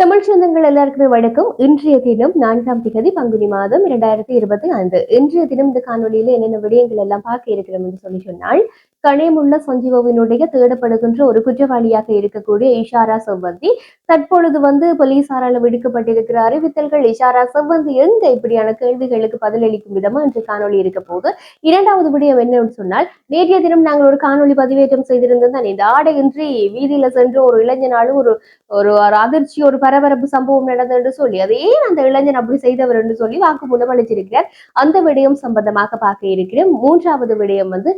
தமிழ் சொந்தங்கள் எல்லாருக்குமே வணக்கம். இன்றைய தினம் நான்காம் திகதி பங்குனி மாதம் இரண்டாயிரத்தி இருபத்தி ஐந்து. இன்றைய தினம் இந்த காணொலியில என்னென்ன விடயங்கள் எல்லாம் பார்க்க இருக்கிறோம் என்று சொல்லி சொன்னால் கனேமுள்ள சஞ்சீவவினுடைய தேடப்படுகின்ற ஒரு குற்றவாளியாக இருக்கக்கூடிய இஷாரா செவ்வந்தி தற்பொழுது வந்து போலீசாரால் விடுக்கப்பட்டிருக்கிற அறிவித்தல்கள் இஷாரா செவ்வந்தி எங்க இப்படியான கேள்விகளுக்கு பதிலளிக்கும் விதமா இன்று காணொலி இருக்க போது இரண்டாவது விடயம் என்னன்னு சொன்னால் நேற்றைய தினம் நாங்கள் ஒரு காணொலி பதிவேற்றம் செய்திருந்தோம். தான் இந்த ஆடையின்றி வீதியில சென்று ஒரு இளைஞனாலும் ஒரு ஒரு அதிர்ச்சி ஒரு பரபரப்பு சம்பவம் நடந்தது என்று சொல்லி அது ஏன் அந்த இளைஞன் அப்படி செய்தவர் என்று சொல்லி வாக்குமூலம் அளிச்சிருக்கிறார் அந்த விடயம் சம்பந்தமாக பார்க்க இருக்கிறேன் மூன்றாவது விடயம் வந்து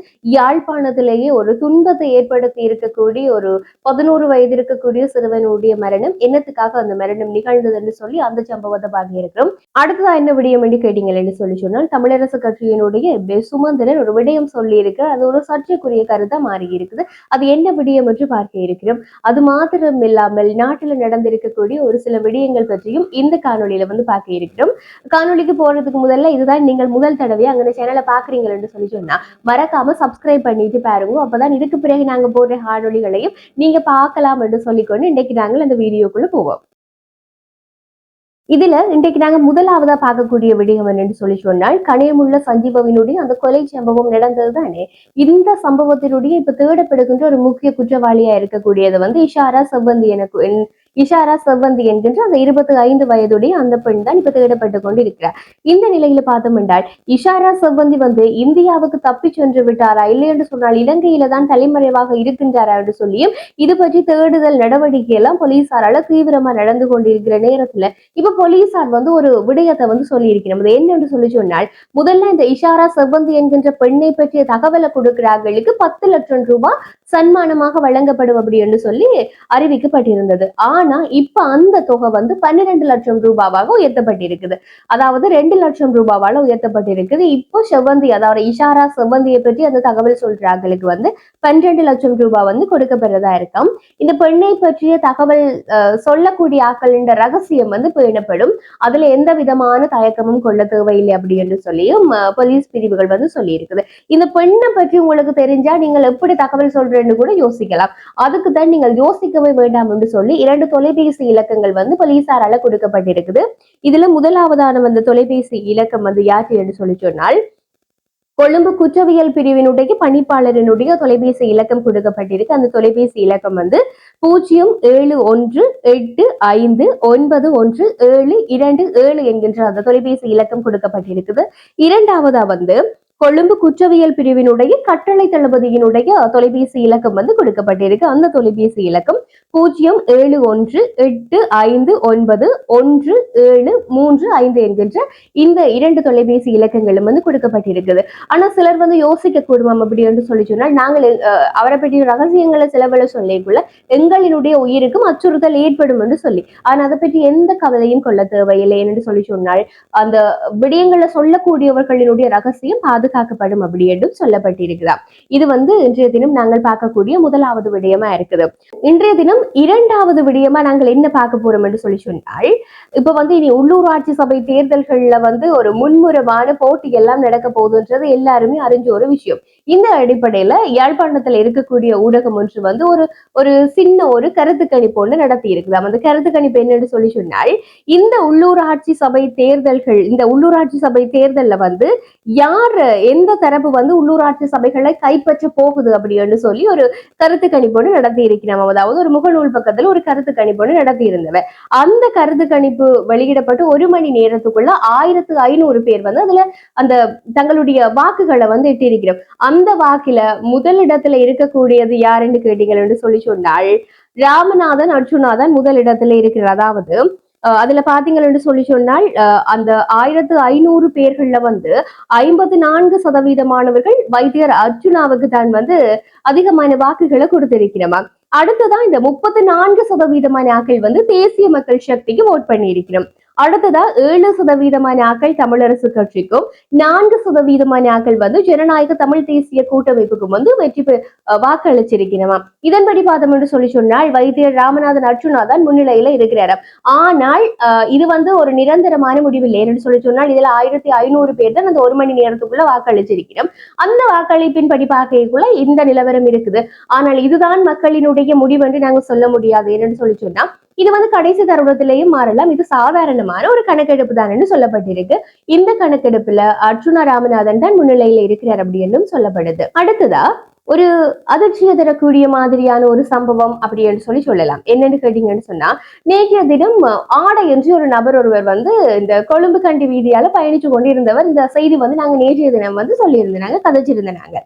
யாழ்ப்பாணத்திலேயே ஒரு துன்பத்தை ஏற்படுத்தி இருக்கக்கூடிய ஒரு பதினோரு வயது இருக்கக்கூடிய சிறுவனுடைய மரணம் என்னத்துக்காக அந்த மரணம் நிகழ்ந்ததுன்னு சொல்லி அந்த சம்பவத்தை பார்க்க இருக்கிறோம் அடுத்ததா என்ன விடயம் என்று கேட்டீங்கன்னு என்று சொல்லி சொன்னால் தமிழரசு கட்சியினுடைய சுமந்திரன் ஒரு விடயம் சொல்லி இருக்கு அது ஒரு சர்ச்சைக்குரிய கருத்தா மாறி இருக்குது அது என்ன விடயம் என்று பார்க்க இருக்கிறோம் அது மாத்திரம் இல்லாமல் நாட்டில் நடந்திருக்கக்கூடிய ஒரு சில விடயங்கள் பற்றியும் இந்த காணொலியில வந்து பார்க்க இருக்கிறோம் காணொளிக்கு போறதுக்கு முதல்ல இதுதான் நீங்கள் முதல் தடவை அங்கே சேனலை பாக்குறீங்கன்னு சொல்லி சொன்னா மறக்காம சப்ஸ்கிரைப் பண்ணிட்டு பாருங்க. அப்பதான் இதுக்கு பிறகு நாங்க போடுற காணொளிகளையும் நீங்க பார்க்கலாம் என்று சொல்லிக்கொண்டு இன்றைக்கு நாங்கள் அந்த வீடியோக்குள்ள போவோம். இதுல இன்றைக்கு நாங்க முதலாவதா பார்க்கக்கூடிய விடயம் என்னன்னு சொல்லி சொன்னால் கனியமுள்ள சஞ்சீவவினுடைய அந்த கொலை சம்பவம் நடந்தது தானே இந்த சம்பவத்தினுடைய இப்ப தேடப்படுகின்ற ஒரு முக்கிய குற்றவாளியா இருக்கக்கூடியது வந்து இஷாரா செவ்வந்தி எனக்கு இஷாரா செவ்வந்தி என்கின்ற அந்த இருபத்தி ஐந்து வயதுடைய அந்த பெண் தான் இப்ப தேடப்பட்டு கொண்டிருக்கிறார். இந்த நிலையில பார்த்தோம் என்றால் இஷாரா செவ்வந்தி வந்து இந்தியாவுக்கு தப்பி சென்று விட்டாரா இல்லை என்று சொன்னால் இலங்கையில தான் தலைமறைவாக இருக்கின்றாரா என்று சொல்லியும் இது பற்றி தேடுதல் நடவடிக்கை எல்லாம் போலீசாரால தீவிரமா நடந்து கொண்டிருக்கிற நேரத்துல இப்ப போலீசார் வந்து ஒரு விடயத்தை வந்து சொல்லி இருக்கிறோம் அது என்னன்னு சொல்லி சொன்னால் முதல்ல இந்த இஷாரா செவ்வந்தி என்கின்ற பெண்ணை பற்றிய தகவலை கொடுக்கிறார்களுக்கு பத்து லட்சம் ரூபாய் சன்மானமாக வழங்கப்படும் அப்படி என்று சொல்லி அறிவிக்கப்பட்டிருந்தது. ஆனா இப்ப அந்த தொகை வந்து பன்னிரெண்டு லட்சம் ரூபாவாக உயர்த்தப்பட்டிருக்குது. அதாவது ரெண்டு லட்சம் ரூபாவால உயர்த்தப்பட்டிருக்குது. இப்போ செவ்வந்தி அதாவது இஷாரா செவ்வந்தியை பற்றி அந்த தகவல் சொல்றாங்களுக்கு வந்து பன்னிரெண்டு லட்சம் ரூபாய் வந்து கொடுக்கப்படுறதா இருக்கும். இந்த பெண்ணை பற்றிய தகவல் சொல்லக்கூடிய ஆக்களின் ரகசியம் வந்து பேணப்படும். அதுல எந்த விதமான தயக்கமும் கொள்ள தேவையில்லை அப்படி என்று சொல்லியும் போலீஸ் பிரிவுகள் வந்து சொல்லியிருக்குது. இந்த பெண்ணை பற்றி உங்களுக்கு தெரிஞ்சா நீங்கள் எப்படி தகவல் சொல்றேன்னு கூட யோசிக்கலாம். அதுக்கு தான் நீங்கள் யோசிக்கவே வேண்டாம் என்று சொல்லி இரண்டு தொலைபேசி இலக்கங்கள் வந்து போலீசாரால கொடுக்கப்பட்டிருக்குது. இதுல முதலாவதான வந்து தொலைபேசி இலக்கம் வந்து யார் என்று சொல்லி சொன்னால் கொழும்பு குற்றவியல் பிரிவினுடைய பணிப்பாளரினுடைய தொலைபேசி இலக்கம் கொடுக்கப்பட்டிருக்கு. அந்த தொலைபேசி இலக்கம் வந்து பூஜ்ஜியம் ஏழு ஒன்று எட்டு ஐந்து ஒன்பது ஒன்று ஏழு இரண்டு ஏழு என்கின்ற அந்த தொலைபேசி இலக்கம் கொடுக்கப்பட்டிருக்குது. இரண்டாவதா வந்து கொழும்பு குற்றவியல் பிரிவினுடைய கட்டளை தளபதியினுடைய தொலைபேசி இலக்கம் வந்து கொடுக்கப்பட்டிருக்கு. அந்த தொலைபேசி இலக்கம் பூஜ்ஜியம் ஏழு ஒன்று எட்டு ஐந்து ஒன்பது ஒன்று ஏழு மூன்று ஐந்து என்கின்ற இந்த இரண்டு தொலைபேசி இலக்கங்களும் வந்து கொடுக்கப்பட்டிருக்குது. ஆனா சிலர் வந்து யோசிக்க கூடுமாம் அப்படி என்று சொல்லி சொன்னால் நாங்கள் அவரை பற்றிய ரகசியங்களை சிலவள சொல்லிக்குள்ள எங்களினுடைய உயிருக்கும் அச்சுறுத்தல் ஏற்படும் என்று சொல்லி. ஆனா அதை பற்றி எந்த கவலையும் கொள்ள தேவையில்லை என்று சொல்லி சொன்னால் அந்த விடயங்களை சொல்லக்கூடியவர்களினுடைய ரகசியம் பாதுகாக்கப்படும் அப்படி என்றும் சொல்லப்பட்டிருக்கிறார். இது வந்து இன்றைய தினம் நாங்கள் பார்க்கக்கூடிய முதலாவது விடயமா இருக்குது. இன்றைய தினம் இரண்டாவது விடயமா நாங்கள் என்ன பார்க்க போறோம் என்று சொல்லி சொன்னால் இப்ப வந்து இனி உள்ளூராட்சி சபை தேர்தல்கள்ல வந்து ஒரு முன்முறமான போட்டி எல்லாம் நடக்க போகுதுன்றது எல்லாருமே அறிஞ்ச ஒரு விஷயம். இந்த அடிப்படையில யாழ்ப்பாணத்துல இருக்கக்கூடிய ஊடகம் ஒன்று வந்து ஒரு ஒரு சின்ன ஒரு கருத்து கணிப்பு ஒன்று நடத்தி இருக்குது அந்த கருத்து கணிப்பு என்னன்னு சொல்லி சொன்னால் இந்த உள்ளூராட்சி சபை தேர்தல்கள் இந்த உள்ளூராட்சி சபை தேர்தல்ல வந்து யார் எந்த தரப்பு வந்து உள்ளூராட்சி சபைகளை கைப்பற்ற போகுது அப்படின்னு சொல்லி ஒரு கருத்து கணிப்பு நடத்தி இருக்கிறோம் அதாவது ஒரு முகநூல் பக்கத்துல ஒரு கருத்து கணிப்பு நடத்தி இருந்தவ அந்த கருத்து கணிப்பு வெளியிடப்பட்டு ஒரு மணி நேரத்துக்குள்ள ஆயிரத்து ஐநூறு பேர் வந்து அதுல அந்த தங்களுடைய வாக்குகளை வந்து இட்டிருக்கிறோம் அந்த வாக்குல முதலிடத்துல இருக்கக்கூடியது யாருன்னு கேட்டீங்கன்னு சொல்லி சொன்னால் ராமநாதன் அர்ஜுனாதன் முதலிடத்துல இருக்கிறார். அதாவது அதுல பாத்தீங்கன்னு சொல்லி சொன்னால் அஹ் அந்த ஆயிரத்து ஐநூறு பேர்கள்ல வந்து ஐம்பத்தி நான்கு சதவீதமானவர்கள் வைத்தியர் அர்ஜுனாவுக்கு தான் வந்து அதிகமான வாக்குகளை கொடுத்திருக்கிறோம் அடுத்ததான் இந்த முப்பத்தி நான்கு சதவீதமான ஆக்கள் வந்து தேசிய மக்கள் சக்திக்கு ஓட் பண்ணியிருக்கிறோம். அடுத்ததா ஏழு சதவீதமான ஆக்கள் தமிழரசு கட்சிக்கும் நான்கு சதவீதமான ஆக்கள் வந்து ஜனநாயக தமிழ் தேசிய கூட்டமைப்புக்கும் வந்து வெற்றி பெ- இதன்படி பார்த்தோம் என்று சொல்லி சொன்னால் வைத்தியர் ராமநாதன் அர்ஜுனா தான் முன்னிலையில இருக்கிறார். ஆனால் அஹ், இது வந்து ஒரு நிரந்தரமான முடிவு இல்லை என்று சொல்லி சொன்னால் இதுல ஆயிரத்தி ஐநூறு பேர் தான் அந்த ஒரு மணி நேரத்துக்குள்ள வாக்களிச்சிருக்கிறோம். அந்த வாக்களிப்பின் படி பார்க்கக்குள்ள இந்த நிலவரம் இருக்குது. ஆனால் இதுதான் மக்களினுடைய முடிவு என்று நாங்க சொல்ல முடியாது என்னன்னு சொல்லி சொன்னா இது வந்து கடைசி தருணத்திலேயும் மாறலாம். இது சாதாரணமான ஒரு கணக்கெடுப்பு தான் சொல்லப்பட்டிருக்கு. இந்த கணக்கெடுப்புல அர்ஜுனா ராமநாதன் தான் முன்னிலையில இருக்கிறார் அப்படின்னு சொல்லப்படுது. அடுத்ததா ஒரு அதிர்ச்சியை தரக்கூடிய மாதிரியான ஒரு சம்பவம் அப்படின்னு சொல்லி சொல்லலாம். என்னன்னு கேட்டீங்கன்னு சொன்னா நேற்றைய தினம் ஆடை என்று ஒரு நபர் ஒருவர் வந்து இந்த கொழும்பு கண்டி வீதியால பயணிச்சு கொண்டிருந்தவர். இந்த செய்தி வந்து நாங்க நேற்றைய தினம் வந்து சொல்லியிருந்தாங்க கதைச்சிருந்தாங்க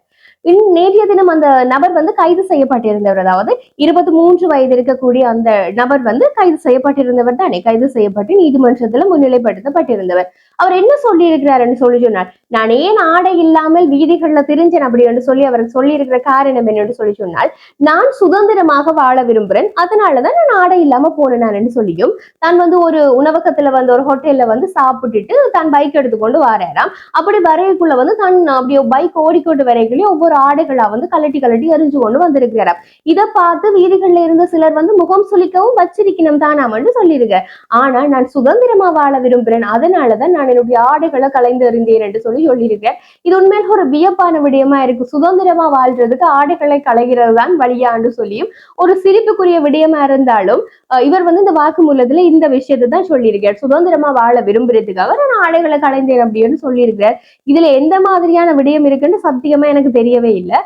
இன் நேற்றைய தினம் அந்த நபர் வந்து கைது செய்யப்பட்டிருந்தவர் அதாவது இருபத்தி மூன்று வயது இருக்கக்கூடிய அந்த நபர் வந்து கைது செய்யப்பட்டிருந்தவர் தானே. கைது செய்யப்பட்டு நீதிமன்றத்துல முன்னிலைப்படுத்தப்பட்டிருந்தவர். அவர் என்ன சொல்லி இருக்கிறாருன்னு சொல்லி சொன்னார். நான் ஏன் ஆடை இல்லாமல் வீதிகள்ல திரிஞ்சேன் அப்படி என்று சொல்லி அவர் சொல்லியிருக்கிற காரணம் என்னன்னு சொல்லி சொன்னால் நான் சுதந்திரமாக வாழ விரும்புறேன் அதனாலதான் நான் ஆடை இல்லாம போனேன் சொல்லியும் தான் வந்து ஒரு உணவகத்துல வந்து ஒரு ஹோட்டல்ல வந்து சாப்பிட்டுட்டு தான் பைக் எடுத்துக்கொண்டு வராராம். அப்படி வரைக்குள்ள வந்து தான் அப்படியே பைக் ஓடிக்கொண்டு வரைக்குள்ளே ஒவ்வொரு ஆடைகளா வந்து கலட்டி கலட்டி எரிஞ்சு கொண்டு வந்திருக்கிறாராம். இதை பார்த்து வீதிகள்ல இருந்த சிலர் வந்து முகம் சுளிக்கவும் வச்சிருக்கணும் தானாமன்னு சொல்லியிருக்க ஆனா நான் சுதந்திரமா வாழ விரும்புறேன் அதனாலதான் நான் என்னுடைய ஆடைகளை கலைந்து அறிந்தேன் என்று சொல்லி சொல்லியிருக்கேன் இது உண்மையில ஒரு வியப்பான விடயமா இருக்கு. சுதந்திரமா வாழ்றதுக்கு ஆடைகளை கலைகிறது தான் வழியான்னு சொல்லியும் ஒரு சிரிப்புக்குரிய விடயமா இருந்தாலும் இவர் வந்து இந்த வாக்குமூலத்துல இந்த விஷயத்தை தான் சொல்லியிருக்கார். சுதந்திரமா வாழ விரும்புறதுக்காக நான் ஆடைகளை கலைந்தேன் அப்படின்னு சொல்லியிருக்கிறார். இதுல எந்த மாதிரியான விடயம் இருக்குன்னு சத்தியமா எனக்கு தெரியவே இல்லை.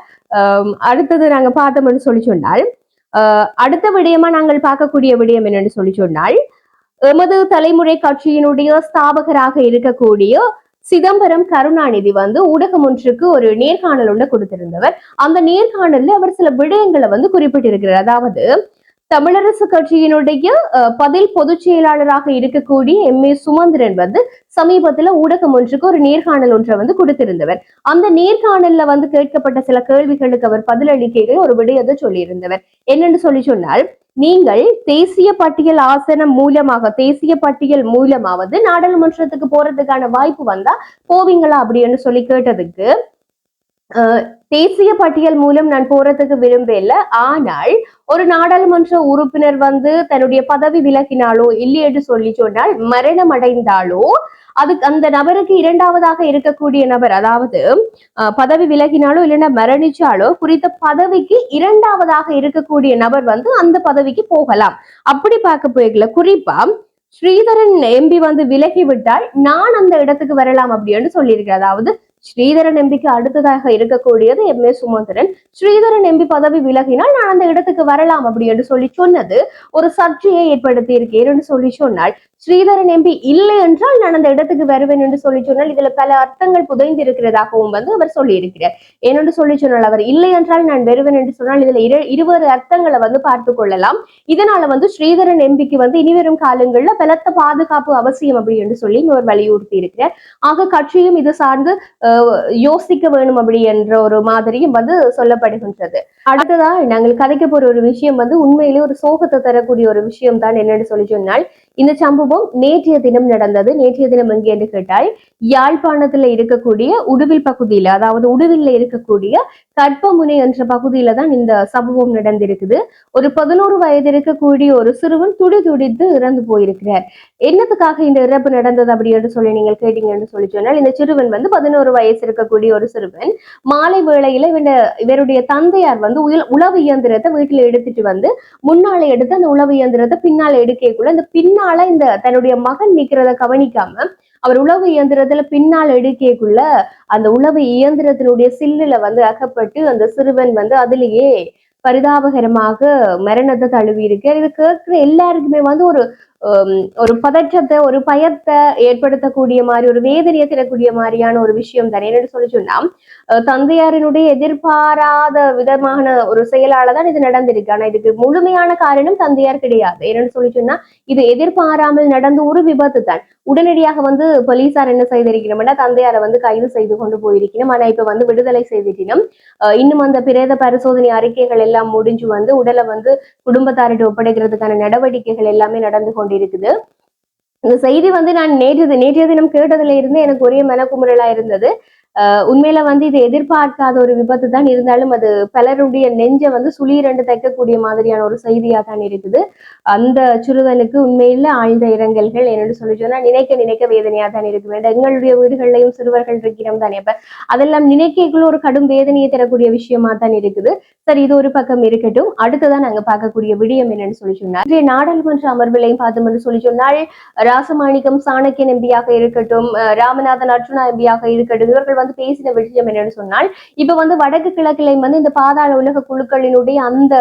அடுத்தது நாங்க பார்த்தோம்னு சொல்லி சொன்னால் அடுத்த விடயமா நாங்கள் பார்க்கக்கூடிய விடயம் என்னன்னு சொல்லி சொன்னால் எமது தலைமுறை கட்சியினுடைய ஸ்தாபகராக இருக்கக்கூடிய சிதம்பரம் கருணாநிதி வந்து ஊடகம் ஒன்றுக்கு ஒரு நேர்காணல் ஒன்று கொடுத்திருந்தவர். அந்த நேர்காணல்ல அவர் சில விடயங்களை வந்து குறிப்பிட்டிருக்கிறார். அதாவது தமிழரசு கட்சியினுடைய பதில் பொதுச் செயலாளராக இருக்கக்கூடிய எம். ஏ. சுமந்திரன் வந்து சமீபத்துல ஊடகம் ஒன்றுக்கு ஒரு நேர்காணல் ஒன்றை வந்து கொடுத்திருந்தவர். அந்த நேர்காணல்ல வந்து கேட்கப்பட்ட சில கேள்விகளுக்கு அவர் பதிலளிக்கையில் ஒரு விடயத்தை சொல்லியிருந்தவர். என்னன்னு சொல்லி சொன்னால் நீங்கள் தேசிய பட்டியல் ஆசனம் மூலமாக தேசிய பட்டியல் மூலமாவது நாடாளுமன்றத்துக்கு போறதுக்கான வாய்ப்பு வந்தா போவீங்களா அப்படின்னு சொல்லி கேட்டதுக்கு தேசிய பட்டியல் மூலம் நான் போறதுக்கு விரும்பல ஆனால் ஒரு நாடாளுமன்ற உறுப்பினர் வந்து தன்னுடைய பதவி விலகினாலோ இல்லை என்று சொல்லி சொன்னால் மரணம் அடைந்தாலோ அதுக்கு அந்த நபருக்கு இரண்டாவதாக இருக்கக்கூடிய நபர் அதாவது பதவி விலகினாலோ இல்லைன்னா மரணிச்சாலோ குறித்த பதவிக்கு இரண்டாவதாக இருக்கக்கூடிய நபர் வந்து அந்த பதவிக்கு போகலாம். அப்படி பார்க்க போய்க்கல. குறிப்பா ஸ்ரீதரன் எம்பி வந்து விலகி விட்டால் நான் அந்த இடத்துக்கு வரலாம் அப்படின்னு சொல்லியிருக்கிறேன் அதாவது ஸ்ரீதரன் எம்பிக்கு அடுத்ததாக இருக்கக்கூடியது M A Sumanthiran. Sridharan MP பதவி விலகினால் நான் அந்த இடத்துக்கு வரலாம் அப்படின்னு சொல்லி சொன்னது ஒரு சர்ச்சையை ஏற்படுத்தி இருக்கேன் சொல்லி சொன்னால் ஸ்ரீதரன் எம்பி இல்லை என்றால் நான் அந்த இடத்துக்கு வருவேன் என்று சொல்லி சொன்னால் இதுல பல அர்த்தங்கள் புதைந்து இருக்கிறதாகவும் வந்து அவர் சொல்லி இருக்கிறார் ஏனென்று சொல்லி சொன்னால் அவர் இல்லை என்றால் நான் வருவேன் என்று சொன்னால் இதுல இரு இருவேறு அர்த்தங்களை வந்து பார்த்து கொள்ளலாம். இதனால வந்து ஸ்ரீதரன் எம்பிக்கு வந்து இனிவரும் காலங்கள்ல பலத்த பாதுகாப்பு அவசியம் அப்படி என்று சொல்லி அவர் வலியுறுத்தி இருக்கிறார் ஆக கட்சியும் இது சார்ந்து யோசிக்க வேணும் அப்படி என்ற ஒரு மாதிரியும் வந்து சொல்லப்படுகின்றது. அடுத்ததா நாங்கள் கதைக்க போற ஒரு விஷயம் வந்து உண்மையிலே ஒரு சோகத்தை தரக்கூடிய ஒரு விஷயம் தான் என்னன்னு சொல்லி சொன்னால் இந்த சம்பவம் நேற்றைய தினம் நடந்தது. நேற்றைய தினம் எங்கே என்று கேட்டால் யாழ்ப்பாணத்துல இருக்கக்கூடிய உடுவில் பகுதியில அதாவது உடுவில்ல இருக்கக்கூடிய கற்பமுனை என்ற பகுதியில தான் இந்த சம்பவம் நடந்திருக்குது. ஒரு பதினோரு வயது இருக்கக்கூடிய ஒரு சிறுவன் துடி துடித்து இறந்து போயிருக்கிறார். என்னத்துக்காக இந்த இறப்பு நடந்தது அப்படின்னு சொல்லி நீங்கள் கேட்டீங்கன்னு சொல்லி சொன்னால் இந்த சிறுவன் வந்து பதினோரு வயசு இருக்கக்கூடிய ஒரு சிறுவன். மாலை வேளையில இவன இவருடைய தந்தையார் வந்து உயல் உளவு இயந்திரத்தை வீட்டுல எடுத்துட்டு வந்து முன்னால எடுத்து அந்த உளவு இயந்திரத்தை பின்னால எடுக்கக்குள்ள இந்த பின்னால இந்த தன்னுடைய மகன் நிக்கிறத கவனிக்காம அவர் உளவு இயந்திரத்துல பின்னால் எடுக்கக்குள்ள அந்த உளவு இயந்திரத்தினுடைய சில்லுல வந்து அகப்பட்டு அந்த சிறுவன் வந்து அதுலயே பரிதாபகரமாக மரணத்தை தழுவி இருக்கு இது கேட்கிற எல்லாருக்குமே வந்து ஒரு ஒரு பதற்றத்தை ஒரு பயத்தை ஏற்படுத்தக்கூடிய மாதிரி ஒரு வேதனையை தரக்கூடிய மாதிரியான ஒரு விஷயம் தானே? என்னன்னு சொல்லி சொன்னா தந்தையாரினுடைய எதிர்பாராத விதமான ஒரு செயலால தான் இது நடந்திருக்கு. ஆனா இதுக்கு முழுமையான காரணம் தந்தையார் கிடையாது. என்னன்னு சொல்லி சொன்னா இது எதிர்பாராமல் நடந்த ஒரு விபத்து தான். உடனடியாக வந்து போலீசார் என்ன செய்திருக்கணும்னா தந்தையாரை வந்து கைது செய்து கொண்டு போயிருக்கணும் ஆனா இப்ப வந்து விடுதலை செய்திட்டினும் அஹ் இன்னும் அந்த பிரேத பரிசோதனை அறிக்கைகள் எல்லாம் முடிஞ்சு வந்து உடலை வந்து குடும்பத்தாரிட்டு ஒப்படைக்கிறதுக்கான நடவடிக்கைகள் எல்லாமே நடந்து கொண்டு கொண்டிருக்குது. இந்த செய்தி வந்து நான் நேற்று நேற்றைய தினம் கேட்டதுல இருந்து எனக்கு ஒரே மனக்குமுறலா இருந்தது. உண்மையில வந்து இது எதிர்பார்க்காத ஒரு விபத்து தான் இருந்தாலும் அது பலருடைய நெஞ்சை வந்து சுளீரெண்டு தைக்கக்கூடிய மாதிரியான ஒரு செய்தியா தான் இருக்குது. அந்த சிறுவனுக்கு உண்மையில ஆழ்ந்த இரங்கல்கள் என்னன்னு சொல்லி சொன்னா நினைக்க நினைக்க வேதனையா தான் இருக்கு வேண்டாம் எங்களுடைய வீடுகள்லையும் சிறுவர்கள் இருக்கிறோம் தானே. அப்ப அதெல்லாம் நினைக்கக்குள்ள ஒரு கடும் வேதனையை தரக்கூடிய விஷயமா தான் இருக்குது. சரி இது ஒரு பக்கம் இருக்கட்டும். அடுத்ததான் நாங்க பார்க்கக்கூடிய விடயம் என்னன்னு சொல்லி சொன்னார் இன்றைய நாடாளுமன்ற அமர்விலையும் பார்த்தோம் என்று சொல்லி சொன்னால் ராசமாணிக்கம் சாணக்கியன் எம்பியாக இருக்கட்டும் ராமநாதன் அர்ஜுனா எம்பியாக இருக்கட்டும் இவர்கள் வந்து பேசின விஷயம் என்னன்னு சொன்னால் இப்ப வந்து வடக்கு கிழக்கிலை வந்து இந்த பாதாள உலக குழுக்களினுடைய அந்த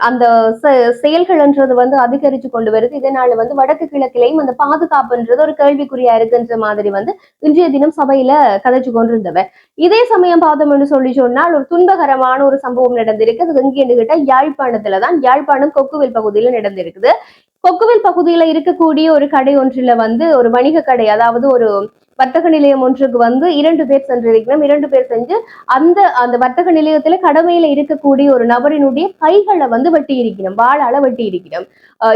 அந்த செ- செயல்கள்ன்றது வந்து அதிகரிச்சு கொண்டு வருது. இதனால வந்து வடக்கு கிழக்கிலையும் அந்த பாதுகாப்புன்றது ஒரு கேள்விக்குறியா இருக்குன்ற மாதிரி வந்து இன்றைய தினம் சபையில கதைச்சு கொண்டிருந்தவர் இதே சமயம் பார்த்தோம் என்று சொல்லி சொன்னால் ஒரு துன்பகரமான ஒரு சம்பவம் நடந்திருக்கு. அது எங்கே கேட்டா யாழ்ப்பாணத்துல தான். யாழ்ப்பாணம் கொக்குவில் பகுதியில நடந்திருக்குது. கொக்குவில் பகுதியில இருக்கக்கூடிய ஒரு கடை ஒன்றில வந்து ஒரு வணிக கடை அதாவது ஒரு வர்த்தக நிலையம் ஒன்றுக்கு வந்து இரண்டு பேர் சென்றிருக்கணும் இரண்டு பேர் செஞ்சு அந்த அந்த வர்த்தக நிலையத்துல கடமையில இருக்கக்கூடிய ஒரு நபரினுடைய கைகளை வந்து வெட்டி இருக்கணும் வாழால வெட்டி இருக்கணும்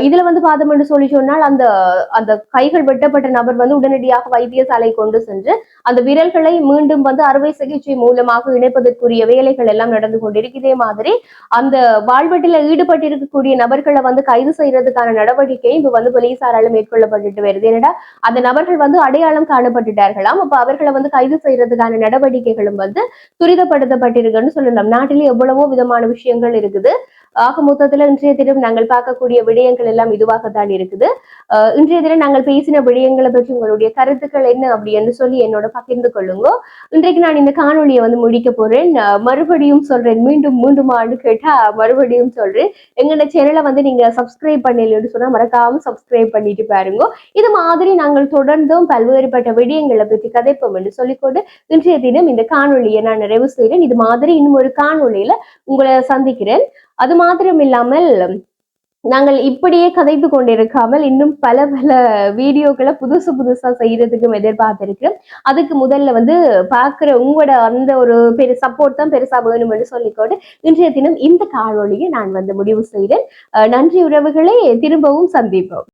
இதுல வந்து பாதம் என்று சொல்லி சொன்னால் அந்த அந்த கைகள் வெட்டப்பட்ட நபர் வந்து உடனடியாக வைத்தியசாலை கொண்டு சென்று அந்த விரல்களை மீண்டும் வந்து அறுவை சிகிச்சை மூலமாக இணைப்பதற்குரிய வேலைகள் எல்லாம் நடந்து கொண்டிருக்கு இதே மாதிரி அந்த வாழ்வெட்டில ஈடுபட்டிருக்கக்கூடிய நபர்களை வந்து கைது செய்யறதுக்கான நடவடிக்கை இப்ப வந்து போலீசாரால மேற்கொள்ளப்பட்டு வருது. ஏன்னா அந்த நபர்கள் வந்து அடையாளம் காணப்பட்டு காணப்பட்டுட்டார்களாம் அப்ப அவர்களை வந்து கைது செய்யறதுக்கான நடவடிக்கைகளும் வந்து துரிதப்படுத்தப்பட்டிருக்குன்னு சொல்லலாம். நாட்டிலே எவ்வளவோ விதமான விஷயங்கள் இருக்குது. ஆக மொத்தத்துல இன்றைய தினம் நாங்கள் பார்க்கக்கூடிய விடயங்கள் எல்லாம் இதுவாகத்தான் இருக்குது. அஹ் இன்றைய தினம் நாங்கள் பேசின விடயங்களை பற்றி உங்களுடைய கருத்துக்கள் என்ன அப்படின்னு சொல்லி என்னோட பகிர்ந்து கொள்ளுங்க. இன்றைக்கு நான் இந்த காணொலியை வந்து முடிக்க போறேன். மறுபடியும் சொல்றேன். மீண்டும் மீண்டுமான்னு கேட்டா மறுபடியும் சொல்றேன். எங்களோட சேனலை வந்து நீங்க சப்ஸ்கிரைப் பண்ணலன்னு சொன்னா மறக்காம சப்ஸ்கிரைப் பண்ணிட்டு பாருங்க. இது மாதிரி நாங்கள் தொடர்ந்தும் பல்வேறுபட்ட விடயங்களை பற்றி கதைப்போம் என்று சொல்லிக்கொண்டு இன்றைய தினம் இந்த காணொலியை நான் நிறைவு செய்கிறேன் இது மாதிரி இன்னும் ஒரு காணொளியில உங்களை சந்திக்கிறேன். அது மாத்திரம் இல்லாமல் நாங்கள் இப்படியே கதைத்து கொண்டிருக்காமல் இன்னும் பல பல வீடியோக்களை புதுசு புதுசா செய்யறதுக்கும் எதிர்பார்த்திருக்கிறேன் அதுக்கு முதல்ல வந்து பார்க்குற உங்களோட அந்த ஒரு பெரு சப்போர்ட் தான் பெருசா என்று சொல்லிக்கொண்டு இன்றைய தினம் இந்த காணொளியை நான் வந்து முடிவு செய்கிறேன். நன்றி உறவுகளை திரும்பவும் சந்திப்போம்.